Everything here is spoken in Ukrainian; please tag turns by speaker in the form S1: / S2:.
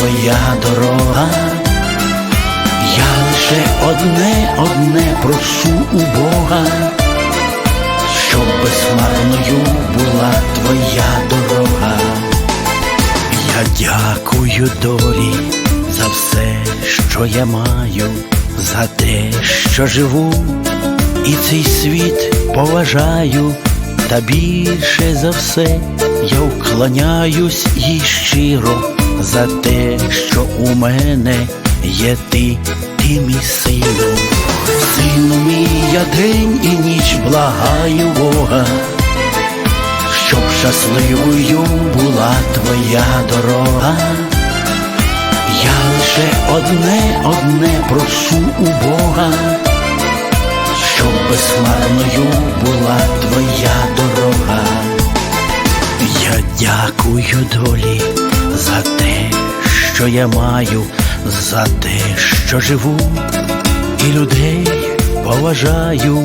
S1: твоя дорога. Я лише одне, одне прошу у Бога, щоб безмарною була твоя дорога. Я дякую долі за все, що я маю, за те, що живу, і цей світ поважаю, та більше за все я вклоняюсь їй щиро за те, що у мене є ти, ти мій сину. Сину мій, я день і ніч благаю Бога щоб щасливою була твоя дорога. Я лише одне, одне прошу у Бога, щоб безмарною була твоя дорога. Я дякую долі за те, що я маю, за те, що живу, і людей поважаю.